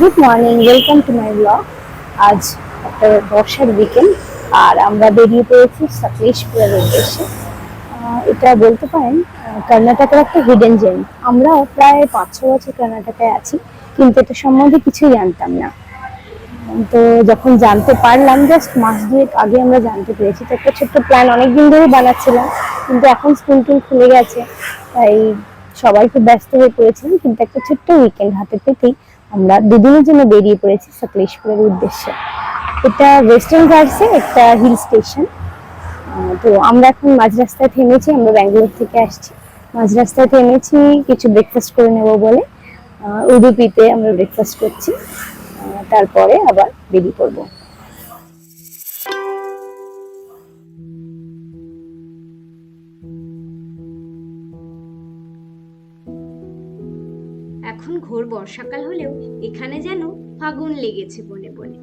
Good morning welcome to my blog আজ একটা বর্ষার উইকেন্ড আর আমরা বেরিয়ে পড়েছি সকলেশপুরের উদ্দেশ্যে। এটা বলতে পারেন কর্ণাটকের একটা হিডেন জেম আমরা প্রায় পাঁচ ছ বছর কর্ণাটকায় আছি, কিন্তু এটা সম্বন্ধে কিছুই জানতাম না। তো যখন জানতে পারলাম জাস্ট মাস দুয়েক আগে আমরা জানতে পেরেছি, তো একটা ছোট্ট প্ল্যান অনেকদিন ধরে বানাচ্ছিলাম, কিন্তু এখন স্কুল টুল খুলে গেছে, তাই সবাই খুব ব্যস্ত হয়ে পড়েছিলাম, কিন্তু একটা ছোট্ট উইকেন্ড হাতে পেতেই আমরা দুদিনের জন্য বেরিয়ে পড়েছি সকলেশপুরের উদ্দেশ্যে। এটা ওয়েস্টার্ন ঘাটসে একটা হিল স্টেশন তো আমরা এখন মাঝ রাস্তায় থেমেছি, আমরা ব্যাঙ্গালোর থেকে আসছি। মাঝ রাস্তায় থেমেছি, কিছু ব্রেকফাস্ট করে নেব বলে। উদুপিতে আমরা ব্রেকফাস্ট করছি। তারপরে আবার বেরিয়ে পড়ব। ঘোর বর্ষাকাল হলেও এখানে যেন ফাগুন লেগেছে বনে বনে।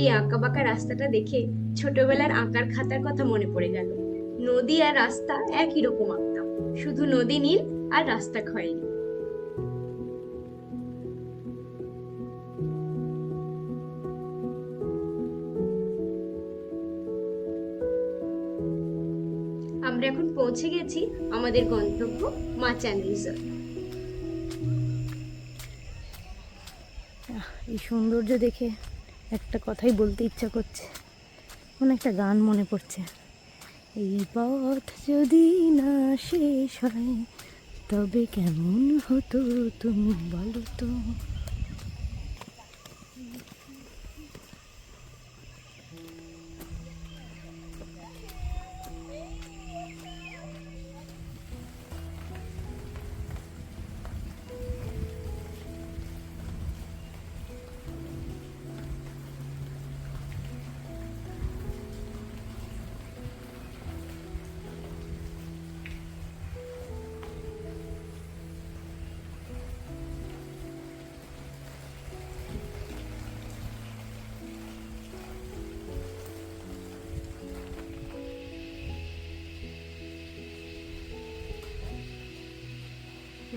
এই আঁকাবাঁকা রাস্তাটা দেখে ছোটবেলার আঁকার খাতার কথা মনে পড়ে গেল। নদী আর রাস্তা একই রকম আঁকতাম। শুধু নদী নীল আর রাস্তা খয়েরি। পৌঁছে গেছি আমাদের গন্তব্য মাচান রিসর্ট এই সৌন্দর্য দেখে একটা কথাই বলতে ইচ্ছা করছে। কোন একটা গান মনে পড়ছে। এই পথ যদি না শেষ হয়, তবে কেমন হতো তুমি বলো তো?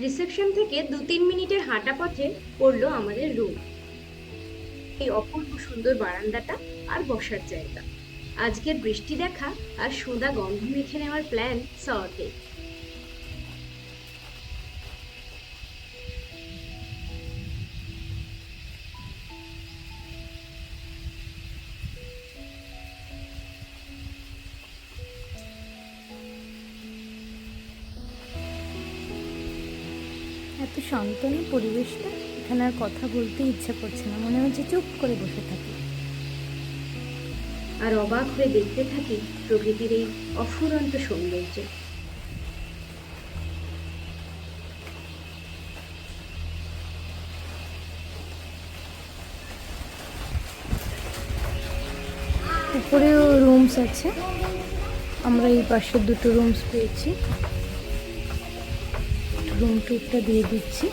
রিসেপশন থেকে দু তিন মিনিটের হাঁটা পথে পড়ল আমাদের রুম এই অপূর্ব সুন্দর বারান্দাটা আর বসার জায়গা। আজকের বৃষ্টি দেখা আর সোদা গন্ধ মেখে নেওয়ার প্ল্যান সওয়াতে এত শান্ত না পরিবেশটা এখানে আর কথা বলতে ইচ্ছা করছে না মনে হচ্ছে চুপ করে বসে থাকি। আর অবাক হয়ে দেখতে থাকি প্রকৃতির এই অফুরন্ত সৌন্দর্য। উপরেও রুমস আছে। আমরা এই পাশে দুটো রুমস পেয়েছি। রুম টুরটা দিয়ে দিচ্ছি।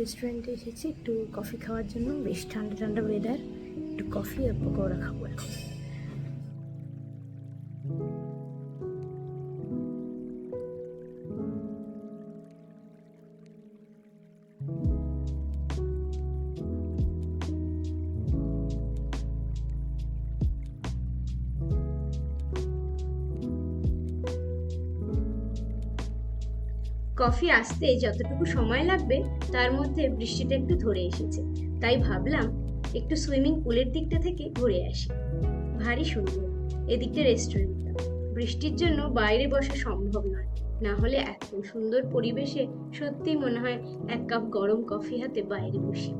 রেস্টুরেন্টে এসেছি, একটু কফি খাওয়ার জন্য, বেশ ঠান্ডা ঠান্ডা ওয়েদার একটু কফি আর পকোড়া খাব এখন। কফি আসতে যতটুকু সময় লাগবে, তার মধ্যে বৃষ্টিটা একটু ধরে এসেছে। তাই ভাবলাম একটু সুইমিং পুলের দিকটা থেকে ঘুরে আসি। ভারী সুন্দর। এদিকটা রেস্টুরেন্টটা বৃষ্টির জন্য বাইরে বসা সম্ভব নয়। না হলে এত সুন্দর পরিবেশে সত্যিই মনে হয় এক কাপ গরম কফি হাতে বাইরে বসি।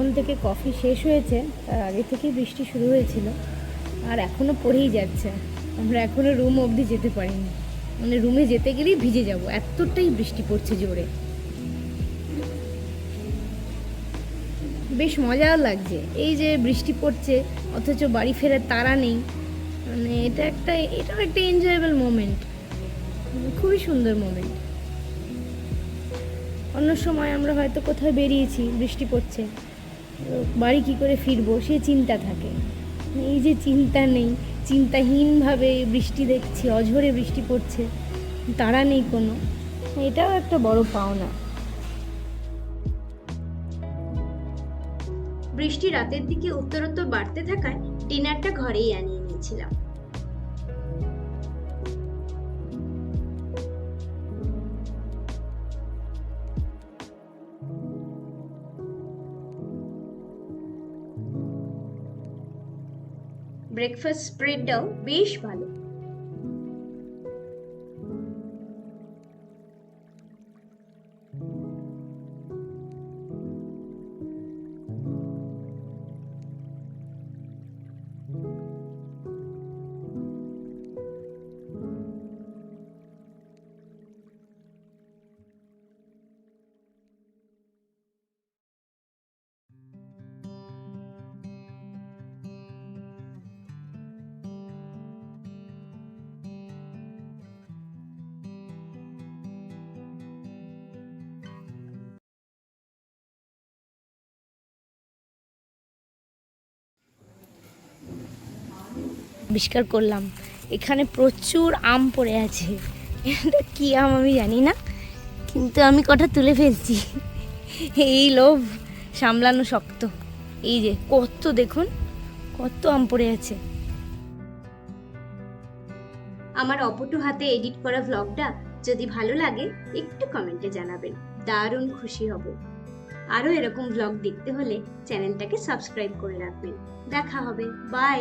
যখন থেকে কফি শেষ হয়েছে, তার আগে থেকেই বৃষ্টি শুরু হয়েছিল, আর এখনও পড়েই যাচ্ছে। আমরা এখনও রুম অবধি যেতে পারিনি। মানে রুমে যেতে গেলেই ভিজে যাব, এতটাই বৃষ্টি পড়ছে জোরে। বেশ মজাও লাগছে, এই যে বৃষ্টি পড়ছে, অথচ বাড়ি ফেরার তারা নেই। মানে এটা একটা, এটাও একটা এনজয়েবল মোমেন্ট খুবই সুন্দর মোমেন্ট অন্য সময় আমরা হয়তো কোথাও বেরিয়েছি, বৃষ্টি পড়ছে। বাড়ি কি করে ফিরবো? সে চিন্তা থাকে। এই যে চিন্তা নেই, চিন্তাহীনভাবে বৃষ্টি দেখছি, অঝরে বৃষ্টি পড়ছে তারা নেই কোনো। এটাও একটা বড় পাওনা। বৃষ্টি রাতের দিকে উত্তরোত্তর বাড়তে থাকায় ডিনারটা ঘরেই আনিয়ে নিয়েছিলাম। ব্রেকফাস্ট স্প্রেডটাও বেশ ভালো। আবিষ্কার করলাম। এখানে প্রচুর আম পড়ে আছে। এটা কি আম আমি জানি না, কিন্তু আমি কটা তুলে ফেলছি। এই লোভ সামলানো শক্ত। এই যে কত দেখুন, কত আম পড়ে আছে। আমার অপটু হাতে এডিট করা ভ্লগটা যদি ভালো লাগে, একটু কমেন্টে জানাবেন। দারুণ খুশি হব। আরও এরকম ভ্লগ দেখতে হলে চ্যানেলটাকে সাবস্ক্রাইব করে রাখবেন। দেখা হবে। বাই